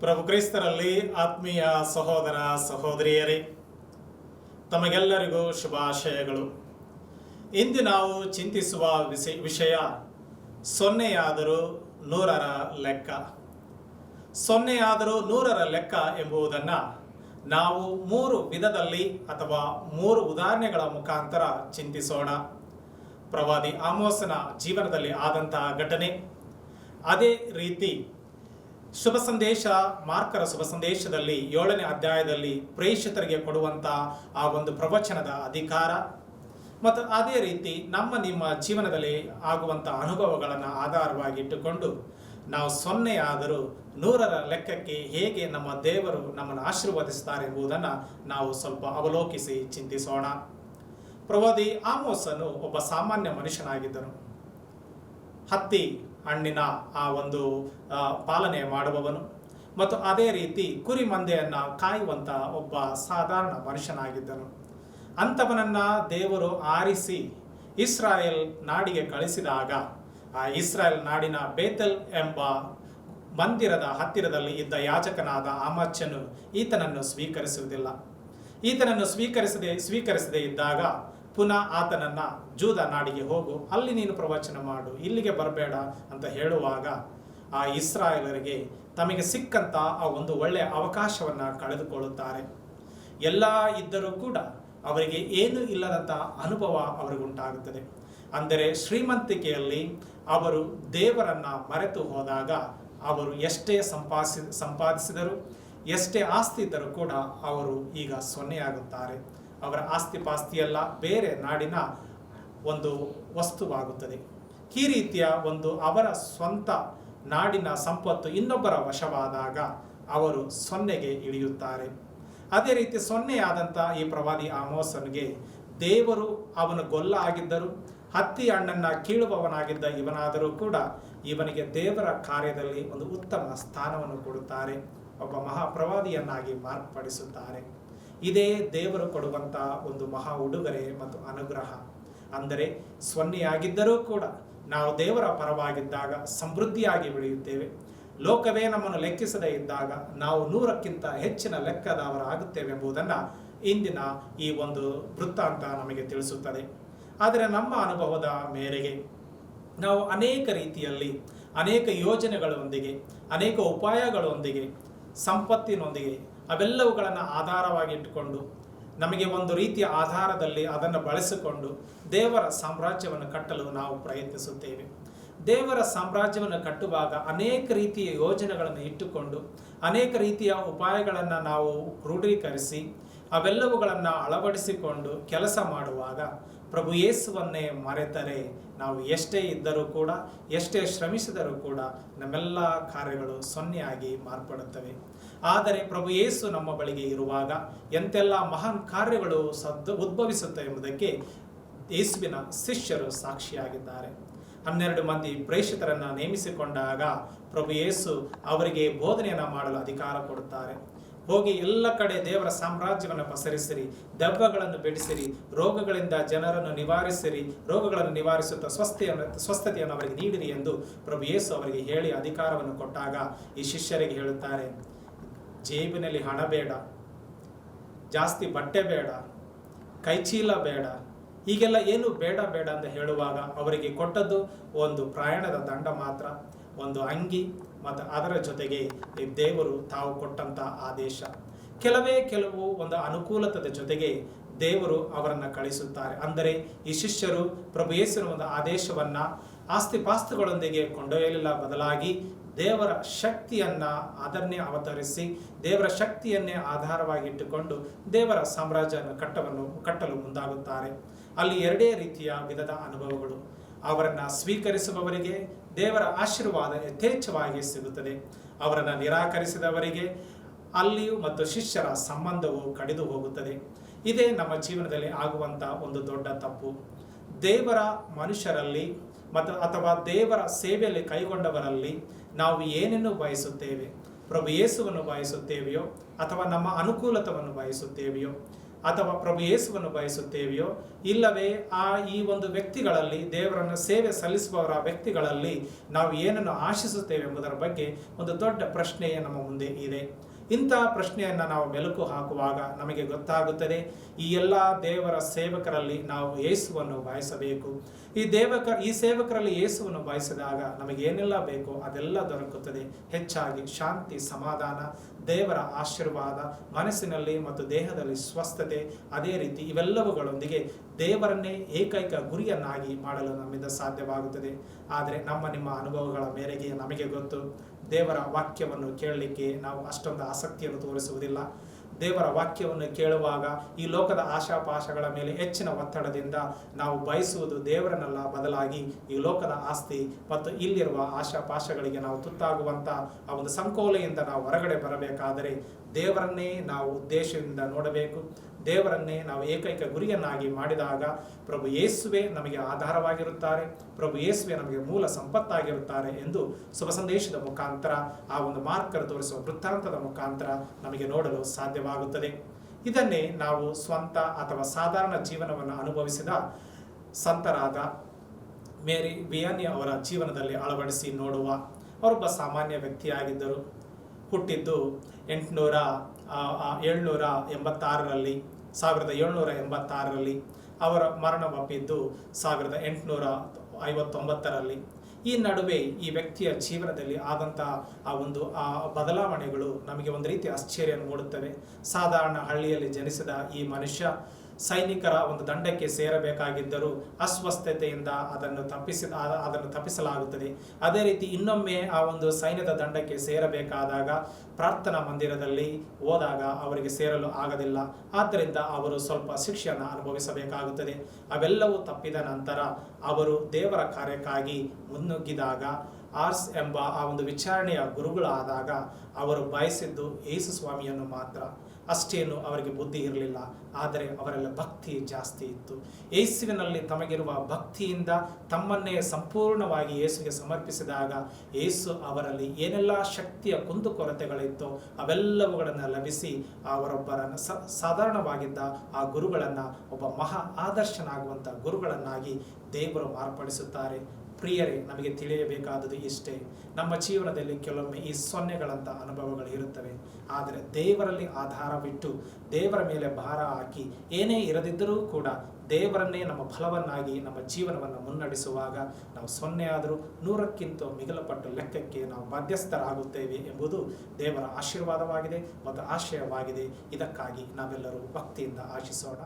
ಪ್ರಭು ಕ್ರೈಸ್ತರಲ್ಲಿ ಆತ್ಮೀಯ ಸಹೋದರ ಸಹೋದರಿಯರೇ, ತಮಗೆಲ್ಲರಿಗೂ ಶುಭಾಶಯಗಳು. ಇಂದು ನಾವು ಚಿಂತಿಸುವ ವಿಷಯ ವಿಷಯ ಸೊನ್ನೆಯಾದರೂ ನೂರರ ಲೆಕ್ಕ. ಸೊನ್ನೆಯಾದರೂ ನೂರರ ಲೆಕ್ಕ ಎಂಬುದನ್ನು ನಾವು ಮೂರು ವಿಧದಲ್ಲಿ ಅಥವಾ ಮೂರು ಉದಾಹರಣೆಗಳ ಮುಖಾಂತರ ಚಿಂತಿಸೋಣ. ಪ್ರವಾದಿ ಆಮೋಸನ ಜೀವನದಲ್ಲಿ ಆದಂತಹ ಘಟನೆ, ಅದೇ ರೀತಿ ಶುಭ ಸಂದೇಶ, ಮಾರ್ಕರ ಶುಭ ಸಂದೇಶದಲ್ಲಿ ಏಳನೇ ಅಧ್ಯಾಯದಲ್ಲಿ ಪ್ರೇಷಿತರಿಗೆ ಕೊಡುವಂಥ ಆ ಒಂದು ಪ್ರವಚನದ ಅಧಿಕಾರ. ಮತ್ತು ಅದೇ ರೀತಿ ನಮ್ಮ ನಿಮ್ಮ ಜೀವನದಲ್ಲಿ ಆಗುವಂಥ ಅನುಭವಗಳನ್ನು ಆಧಾರವಾಗಿಟ್ಟುಕೊಂಡು ನಾವು ಸೊನ್ನೆಯಾದರೂ ನೂರರ ಲೆಕ್ಕಕ್ಕೆ ಹೇಗೆ ನಮ್ಮ ದೇವರು ನಮ್ಮನ್ನು ಆಶೀರ್ವದಿಸ್ತಾರೆ ಎಂಬುದನ್ನು ನಾವು ಸ್ವಲ್ಪ ಅವಲೋಕಿಸಿ ಚಿಂತಿಸೋಣ. ಪ್ರವಾದಿ ಆಮೋಸನು ಒಬ್ಬ ಸಾಮಾನ್ಯ ಮನುಷ್ಯನಾಗಿದ್ದನು. ಹತ್ತಿ ಹಣ್ಣಿನ ಆ ಒಂದು ಪಾಲನೆ ಮಾಡುವವನು. ಮತ್ತು ಅದೇ ರೀತಿ ಕುರಿ ಮಂದೆಯನ್ನು ಕಾಯುವಂಥ ಒಬ್ಬ ಸಾಧಾರಣ ಮನುಷ್ಯನಾಗಿದ್ದನು. ಅಂಥವನನ್ನು ದೇವರು ಆರಿಸಿ ಇಸ್ರಾಯೇಲ್ ನಾಡಿಗೆ ಕಳಿಸಿದಾಗ, ಆ ಇಸ್ರಾಯೇಲ್ ನಾಡಿನ ಬೇತಲ್ ಎಂಬ ಮಂದಿರದ ಹತ್ತಿರದಲ್ಲಿ ಇದ್ದ ಯಾಜಕನಾದ ಅಮಚ್ಚನು ಈತನನ್ನು ಸ್ವೀಕರಿಸುವುದಿಲ್ಲ. ಈತನನ್ನು ಸ್ವೀಕರಿಸದೆ, ಸ್ವೀಕರಿಸದೇ ಇದ್ದಾಗ ಪುನಃ ಆತನನ್ನು ಜೂದ ನಾಡಿಗೆ ಹೋಗು, ಅಲ್ಲಿ ನೀನು ಪ್ರವಚನ ಮಾಡು, ಇಲ್ಲಿಗೆ ಬರಬೇಡ ಅಂತ ಹೇಳುವಾಗ ಆ ಇಸ್ರಾಯೇಲರಿಗೆ ತಮಗೆ ಸಿಕ್ಕಂತ ಆ ಒಂದು ಒಳ್ಳೆಯ ಅವಕಾಶವನ್ನು ಕಳೆದುಕೊಳ್ಳುತ್ತಾರೆ. ಎಲ್ಲ ಇದ್ದರೂ ಕೂಡ ಅವರಿಗೆ ಏನು ಇಲ್ಲದಂಥ ಅನುಭವ ಅವರಿಗುಂಟಾಗುತ್ತದೆ. ಅಂದರೆ ಶ್ರೀಮಂತಿಕೆಯಲ್ಲಿ ಅವರು ದೇವರನ್ನ ಮರೆತು ಹೋದಾಗ ಅವರು ಎಷ್ಟೇ ಸಂಪಾದಿಸಿ ಸಂಪಾದಿಸಿದರು, ಎಷ್ಟೇ ಆಸ್ತಿ ಇದ್ದರೂ ಕೂಡ ಅವರು ಈಗ ಸೊನ್ನೆಯಾಗುತ್ತಾರೆ. ಅವರ ಆಸ್ತಿ ಪಾಸ್ತಿಯೆಲ್ಲ ಬೇರೆ ನಾಡಿನ ಒಂದು ವಸ್ತುವಾಗುತ್ತದೆ. ಈ ರೀತಿಯ ಒಂದು ಅವರ ಸ್ವಂತ ನಾಡಿನ ಸಂಪತ್ತು ಇನ್ನೊಬ್ಬರ ವಶವಾದಾಗ ಅವರು ಸೊನ್ನೆಗೆ ಇಳಿಯುತ್ತಾರೆ. ಅದೇ ರೀತಿ ಸೊನ್ನೆಯಾದಂಥ ಈ ಪ್ರವಾದಿ ಆಮೋಸನಿಗೆ ದೇವರು ಅವನು ಗೊಲ್ಲ ಆಗಿದ್ದರು. ಹತ್ತಿ ಹಣ್ಣನ್ನು ಕೀಳುವವನಾಗಿದ್ದ ಇವನಾದರೂ ಕೂಡ ಇವನಿಗೆ ದೇವರ ಕಾರ್ಯದಲ್ಲಿ ಒಂದು ಉತ್ತಮ ಸ್ಥಾನವನ್ನು ಕೊಡುತ್ತಾರೆ. ಒಬ್ಬ ಮಹಾಪ್ರವಾದಿಯನ್ನಾಗಿ ಮಾರ್ಪಡಿಸುತ್ತಾರೆ. ಇದೇ ದೇವರು ಕೊಡುವಂಥ ಒಂದು ಮಹಾ ಉಡುಗೊರೆ ಮತ್ತು ಅನುಗ್ರಹ. ಅಂದರೆ ಸ್ವನ್ನಿಯಾಗಿದ್ದರೂ ಕೂಡ ನಾವು ದೇವರ ಪರವಾಗಿದ್ದಾಗ ಸಮೃದ್ಧಿಯಾಗಿ ಬೆಳೆಯುತ್ತೇವೆ. ಲೋಕವೇ ನಮ್ಮನ್ನು ಲೆಕ್ಕಿಸದೇ ಇದ್ದಾಗ ನಾವು ನೂರಕ್ಕಿಂತ ಹೆಚ್ಚಿನ ಲೆಕ್ಕದವರಾಗುತ್ತೇವೆ ಎಂಬುದನ್ನು ಇಂದಿನ ಈ ಒಂದು ವೃತ್ತಾಂತ ನಮಗೆ ತಿಳಿಸುತ್ತದೆ. ಆದರೆ ನಮ್ಮ ಅನುಭವದ ಮೇರೆಗೆ ನಾವು ಅನೇಕ ರೀತಿಯಲ್ಲಿ ಅನೇಕ ಯೋಜನೆಗಳೊಂದಿಗೆ, ಅನೇಕ ಉಪಾಯಗಳೊಂದಿಗೆ, ಸಂಪತ್ತಿನೊಂದಿಗೆ ಅವೆಲ್ಲವುಗಳನ್ನು ಆಧಾರವಾಗಿ ಇಟ್ಟುಕೊಂಡು, ನಮಗೆ ಒಂದು ರೀತಿಯ ಆಧಾರದಲ್ಲಿ ಅದನ್ನು ಬಳಸಿಕೊಂಡು ದೇವರ ಸಾಮ್ರಾಜ್ಯವನ್ನು ಕಟ್ಟಲು ನಾವು ಪ್ರಯತ್ನಿಸುತ್ತೇವೆ. ದೇವರ ಸಾಮ್ರಾಜ್ಯವನ್ನು ಕಟ್ಟುವಾಗ ಅನೇಕ ರೀತಿಯ ಯೋಜನೆಗಳನ್ನು ಇಟ್ಟುಕೊಂಡು, ಅನೇಕ ರೀತಿಯ ಉಪಾಯಗಳನ್ನು ನಾವು ಕ್ರೋಢೀಕರಿಸಿ, ಅವೆಲ್ಲವುಗಳನ್ನು ಅಳವಡಿಸಿಕೊಂಡು ಕೆಲಸ ಮಾಡುವಾಗ ಪ್ರಭು ಯೇಸುವನ್ನೇ ಮರೆತರೆ ನಾವು ಎಷ್ಟೇ ಇದ್ದರೂ ಕೂಡ, ಎಷ್ಟೇ ಶ್ರಮಿಸಿದರೂ ಕೂಡ ನಮ್ಮೆಲ್ಲ ಕಾರ್ಯಗಳು ಸೊನ್ನೆಯಾಗಿ ಮಾರ್ಪಡುತ್ತವೆ. ಆದರೆ ಪ್ರಭು ಯೇಸು ನಮ್ಮ ಬಳಿಗೆ ಇರುವಾಗ ಎಂತೆಲ್ಲ ಮಹಾನ್ ಕಾರ್ಯಗಳು ಸದ್ದು ಉದ್ಭವಿಸುತ್ತೆ ಎಂಬುದಕ್ಕೆ ಯೇಸುವಿನ ಶಿಷ್ಯರು ಸಾಕ್ಷಿಯಾಗಿದ್ದಾರೆ. ಹನ್ನೆರಡು ಮಂದಿ ಪ್ರೇಷಿತರನ್ನು ನೇಮಿಸಿಕೊಂಡಾಗ ಪ್ರಭು ಯೇಸು ಅವರಿಗೆ ಬೋಧನೆಯನ್ನು ಮಾಡಲು ಅಧಿಕಾರ ಕೊಡುತ್ತಾರೆ. ಹೋಗಿ ಎಲ್ಲ ಕಡೆ ದೇವರ ಸಾಮ್ರಾಜ್ಯವನ್ನು ಪಸರಿಸಿರಿ ದಬ್ಬಗಳನ್ನು ಬಿಡಿಸಿರಿ ರೋಗಗಳಿಂದ ಜನರನ್ನು ನಿವಾರಿಸಿರಿ, ರೋಗಗಳನ್ನು ನಿವಾರಿಸುತ್ತಾ ಸ್ವಸ್ಥೆಯನ್ನು, ಸ್ವಸ್ಥತೆಯನ್ನು ಅವರಿಗೆ ನೀಡಿರಿ ಎಂದು ಪ್ರಭು ಯೇಸು ಅವರಿಗೆ ಹೇಳಿ ಅಧಿಕಾರವನ್ನು ಕೊಟ್ಟಾಗ ಈ ಶಿಷ್ಯರಿಗೆ ಹೇಳುತ್ತಾರೆ. ಜೇಬಿನಲ್ಲಿ ಹಣ ಬೇಡ, ಜಾಸ್ತಿ ಬಟ್ಟೆ ಬೇಡ, ಕೈಚೀಲ ಬೇಡ, ಹೀಗೆಲ್ಲ ಏನು ಬೇಡ ಬೇಡ ಅಂತ ಹೇಳುವಾಗ ಅವರಿಗೆ ಕೊಟ್ಟದ್ದು ಒಂದು ಪ್ರಯಾಣದ ದಂಡ ಮಾತ್ರ, ಒಂದು ಅಂಗಿ ಮತ್ತು ಅದರ ಜೊತೆಗೆ ದೇವರು ತಾವು ಕೊಟ್ಟಂತ ಆದೇಶ. ಕೆಲವೇ ಕೆಲವು ಒಂದು ಅನುಕೂಲತದ ಜೊತೆಗೆ ದೇವರು ಅವರನ್ನು ಕಳಿಸುತ್ತಾರೆ ಅಂದರೆ ಈ ಶಿಷ್ಯರು ಪ್ರಭು ಯೇಸುವಿನ ಒಂದು ಆದೇಶವನ್ನ ಆಸ್ತಿ ಪಾಸ್ತುಗಳೊಂದಿಗೆ ಕೊಂಡೊಯ್ಯಲಿಲ್ಲ. ಬದಲಾಗಿ ದೇವರ ಶಕ್ತಿಯನ್ನ ಅದನ್ನೇ ಅವತರಿಸಿ, ದೇವರ ಶಕ್ತಿಯನ್ನೇ ಆಧಾರವಾಗಿ ಇಟ್ಟುಕೊಂಡು ದೇವರ ಸಾಮ್ರಾಜ್ಯವನ್ನು ಕಟ್ಟವನ್ನು, ಕಟ್ಟಲು ಮುಂದಾಗುತ್ತಾರೆ. ಅಲ್ಲಿ ಎರಡೇ ರೀತಿಯ ವಿಧದ ಅನುಭವಗಳು. ಅವರನ್ನು ಸ್ವೀಕರಿಸುವವರಿಗೆ, ದೇವರ ಆಶೀರ್ವಾದ ಯಥೇಚ್ಛವಾಗಿ ಸಿಗುತ್ತದೆ. ಅವರನ್ನು ನಿರಾಕರಿಸಿದವರಿಗೆ, ಅಲ್ಲಿಯೂ ಮತ್ತು ಶಿಷ್ಯರ ಸಂಬಂಧವು ಕಡಿದು ಹೋಗುತ್ತದೆ. ಇದೇ ನಮ್ಮ ಜೀವನದಲ್ಲಿ ಆಗುವಂಥ ಒಂದು ದೊಡ್ಡ ತಪ್ಪು. ದೇವರ ಮನುಷ್ಯರಲ್ಲಿ ಮತ್ತು ಅಥವಾ ದೇವರ ಸೇವೆಯಲ್ಲಿ ಕೈಗೊಂಡವರಲ್ಲಿ ನಾವು ಏನನ್ನು ಬಯಸುತ್ತೇವೆ? ಪ್ರಭು ಯೇಸುವನ್ನು ಬಯಸುತ್ತೇವೆಯೋ? ಅಥವಾ ನಮ್ಮ ಅನುಕೂಲತವನ್ನು ಬಯಸುತ್ತೇವೆಯೋ? ಅಥವಾ ಪ್ರಭು ಯೇಸುವನ್ನು ಬಯಸುತ್ತೇವೆಯೋ? ಇಲ್ಲವೇ ಆ ಈ ಒಂದು ವ್ಯಕ್ತಿಗಳಲ್ಲಿ, ದೇವರನ್ನು ಸೇವೆ ಸಲ್ಲಿಸುವವರ ವ್ಯಕ್ತಿಗಳಲ್ಲಿ ನಾವು ಏನನ್ನು ಆಶಿಸುತ್ತೇವೆ ಎಂಬುದರ ಬಗ್ಗೆ ಒಂದು ದೊಡ್ಡ ಪ್ರಶ್ನೆಯೇ ನಮ್ಮ ಮುಂದೆ ಇದೆ. ಇಂತಹ ಪ್ರಶ್ನೆಯನ್ನು ನಾವು ಮೆಲುಕು ಹಾಕುವಾಗ ನಮಗೆ ಗೊತ್ತಾಗುತ್ತದೆ, ಈ ಎಲ್ಲ ದೇವರ ಸೇವಕರಲ್ಲಿ ನಾವು ಯೇಸುವನ್ನು ಬಯಸಬೇಕು. ಈ ದೇವಕ, ಈ ಸೇವಕರಲ್ಲಿ ಯೇಸುವನ್ನು ಬಯಸಿದಾಗ ನಮಗೆ ಏನೆಲ್ಲ ಬೇಕೋ ಅದೆಲ್ಲ ದೊರಕುತ್ತದೆ. ಹೆಚ್ಚಾಗಿ ಶಾಂತಿ, ಸಮಾಧಾನ, ದೇವರ ಆಶೀರ್ವಾದ, ಮನಸ್ಸಿನಲ್ಲಿ ಮತ್ತು ದೇಹದಲ್ಲಿ ಸ್ವಸ್ಥತೆ, ಅದೇ ರೀತಿ ಇವೆಲ್ಲವುಗಳೊಂದಿಗೆ ದೇವರನ್ನೇ ಏಕೈಕ ಗುರಿಯನ್ನಾಗಿ ಮಾಡಲು ನಮ್ಮಿಂದ ಸಾಧ್ಯವಾಗುತ್ತದೆ. ಆದರೆ ನಮ್ಮ ನಿಮ್ಮ ಅನುಭವಗಳ ಮೇರೆಗೆ ನಮಗೆ ಗೊತ್ತು ದೇವರ ವಾಕ್ಯವನ್ನು ಕೇಳಲಿಕ್ಕೆ ನಾವು ಅಷ್ಟೊಂದು ಆಸಕ್ತಿಯನ್ನು ತೋರಿಸುವುದಿಲ್ಲ. ದೇವರ ವಾಕ್ಯವನ್ನು ಕೇಳುವಾಗ ಈ ಲೋಕದ ಆಶಾಪಾಶಗಳ ಮೇಲೆ ಹೆಚ್ಚಿನ ಒತ್ತಡದಿಂದ ನಾವು ಬಯಸುವುದು ದೇವರನ್ನೆಲ್ಲ, ಬದಲಾಗಿ ಈ ಲೋಕದ ಆಸ್ತಿ ಮತ್ತು ಇಲ್ಲಿರುವ ಆಶಾಪಾಶಗಳಿಗೆ ನಾವು ತುತ್ತಾಗುವಂಥ ಆ ಒಂದು ಸಂಕೋಲೆಯಿಂದ ನಾವು ಹೊರಗಡೆ ಬರಬೇಕಾದರೆ ದೇವರನ್ನೇ ನಾವು ಉದ್ದೇಶದಿಂದ ನೋಡಬೇಕು. ದೇವರನ್ನೇ ನಾವು ಏಕೈಕ ಗುರಿಯನ್ನಾಗಿ ಮಾಡಿದಾಗ ಪ್ರಭು ಯೇಸುವೆ ನಮಗೆ ಆಧಾರವಾಗಿರುತ್ತಾರೆ, ಪ್ರಭು ಯೇಸುವೆ ನಮಗೆ ಮೂಲ ಸಂಪತ್ತಾಗಿರುತ್ತಾರೆ ಎಂದು ಶುಭ ಸಂದೇಶದ ಮುಖಾಂತರ, ಆ ಒಂದು ಮಾರ್ಕರ್ ತೋರಿಸುವ ವೃತ್ತಾಂತದ ಮುಖಾಂತರ ನಮಗೆ ನೋಡಲು ಸಾಧ್ಯವಾಗುತ್ತದೆ. ಇದನ್ನೇ ನಾವು ಸ್ವಂತ ಅಥವಾ ಸಾಧಾರಣ ಜೀವನವನ್ನು ಅನುಭವಿಸಿದ ಸಂತರಾದ ಮೇರಿ ಬಿಯಾನಿ ಅವರ ಜೀವನದಲ್ಲಿ ಅಳವಡಿಸಿ ನೋಡುವ. ಅವರೊಬ್ಬ ಸಾಮಾನ್ಯ ವ್ಯಕ್ತಿಯಾಗಿದ್ದರು. ಹುಟ್ಟಿದ್ದು ಎಂಟುನೂರ ಏಳ್ನೂರ ಎಂಬತ್ತಾರರಲ್ಲಿ, ಸಾವಿರದ ಏಳ್ನೂರ ಎಂಬತ್ತಾರರಲ್ಲಿ ಅವರ ಮರಣವಪ್ಪಿದ್ದು ಸಾವಿರದ ಎಂಟುನೂರ ಐವತ್ತೊಂಬತ್ತರಲ್ಲಿ. ಈ ನಡುವೆ ಈ ವ್ಯಕ್ತಿಯ ಜೀವನದಲ್ಲಿ ಆದಂತಹ ಆ ಒಂದು, ಆ ಬದಲಾವಣೆಗಳು ನಮಗೆ ಒಂದು ರೀತಿ ಆಶ್ಚರ್ಯ ಮೂಡುತ್ತವೆ. ಸಾಧಾರಣ ಹಳ್ಳಿಯಲ್ಲಿ ಜನಿಸಿದ ಈ ಮನುಷ್ಯ ಸೈನಿಕರ ಒಂದು ದಂಡಕ್ಕೆ ಸೇರಬೇಕಾಗಿದ್ದರೂ ಅಸ್ವಸ್ಥತೆಯಿಂದ ಅದನ್ನು ತಪ್ಪಿಸಿ ಅದನ್ನು ತಪ್ಪಿಸಲಾಗುತ್ತದೆ. ಅದೇ ರೀತಿ ಇನ್ನೊಮ್ಮೆ ಆ ಒಂದು ಸೈನ್ಯದ ದಂಡಕ್ಕೆ ಸೇರಬೇಕಾದಾಗ ಪ್ರಾರ್ಥನಾ ಮಂದಿರದಲ್ಲಿ ಹೋದಾಗ ಅವರಿಗೆ ಸೇರಲು ಆಗದಿಲ್ಲ. ಆದ್ದರಿಂದ ಅವರು ಸ್ವಲ್ಪ ಶಿಕ್ಷೆಯನ್ನು ಅನುಭವಿಸಬೇಕಾಗುತ್ತದೆ. ಅವೆಲ್ಲವೂ ತಪ್ಪಿದ ನಂತರ ಅವರು ದೇವರ ಕಾರ್ಯಕ್ಕಾಗಿ ಮುನ್ನುಗ್ಗಿದಾಗ ಆರ್ಸ್ ಎಂಬ ಆ ಒಂದು ವಿಚಾರಣೆಯ ಗುರುಗಳಾದಾಗ ಅವರು ಬಯಸಿದ್ದು ಯೇಸು ಸ್ವಾಮಿಯನ್ನು ಮಾತ್ರ. ಅಷ್ಟೇನು ಅವರಿಗೆ ಬುದ್ಧಿ ಇರಲಿಲ್ಲ. ಆದರೆ ಅವರೆಲ್ಲ ಭಕ್ತಿ ಜಾಸ್ತಿ ಇತ್ತು. ಯೇಸುವಿನಲ್ಲಿ ತಮಗಿರುವ ಭಕ್ತಿಯಿಂದ ತಮ್ಮನ್ನೇ ಸಂಪೂರ್ಣವಾಗಿ ಏಸುಗೆ ಸಮರ್ಪಿಸಿದಾಗ ಯೇಸು ಅವರಲ್ಲಿ ಏನೆಲ್ಲ ಶಕ್ತಿಯ ಕುಂದುಕೊರತೆಗಳಿತ್ತೋ ಅವೆಲ್ಲವುಗಳನ್ನು ಲಭಿಸಿ ಅವರೊಬ್ಬರನ್ನು ಸಾಧಾರಣವಾಗಿದ್ದ ಆ ಗುರುಗಳನ್ನು ಒಬ್ಬ ಮಹಾ ಆದರ್ಶನಾಗುವಂಥ ಗುರುಗಳನ್ನಾಗಿ ದೇವರು ಮಾರ್ಪಡಿಸುತ್ತಾರೆ. ಪ್ರಿಯರೇ, ನಮಗೆ ತಿಳಿಯಬೇಕಾದದ್ದು ಇಷ್ಟೇ. ನಮ್ಮ ಜೀವನದಲ್ಲಿ ಕೆಲವೊಮ್ಮೆ ಈ ಸೊನ್ನೆಗಳಂಥ ಅನುಭವಗಳು ಇರುತ್ತವೆ. ಆದರೆ ದೇವರಲ್ಲಿ ಆಧಾರವಿಟ್ಟು ದೇವರ ಮೇಲೆ ಭಾರ ಹಾಕಿ ಏನೇ ಇರದಿದ್ದರೂ ಕೂಡ ದೇವರನ್ನೇ ನಮ್ಮ ಫಲವನ್ನಾಗಿ ನಮ್ಮ ಜೀವನವನ್ನು ಮುನ್ನಡೆಸುವಾಗ ನಾವು ಸೊನ್ನೆ ಆದರೂ ನೂರಕ್ಕಿಂತ ಮಿಗಲಪಟ್ಟು ಲೆಕ್ಕಕ್ಕೆ ನಾವು ಮಧ್ಯಸ್ಥರಾಗುತ್ತೇವೆ ಎಂಬುದು ದೇವರ ಆಶೀರ್ವಾದವಾಗಿದೆ ಮತ್ತು ಆಶಯವಾಗಿದೆ. ಇದಕ್ಕಾಗಿ ನಾವೆಲ್ಲರೂ ಭಕ್ತಿಯಿಂದ ಆಶಿಸೋಣ.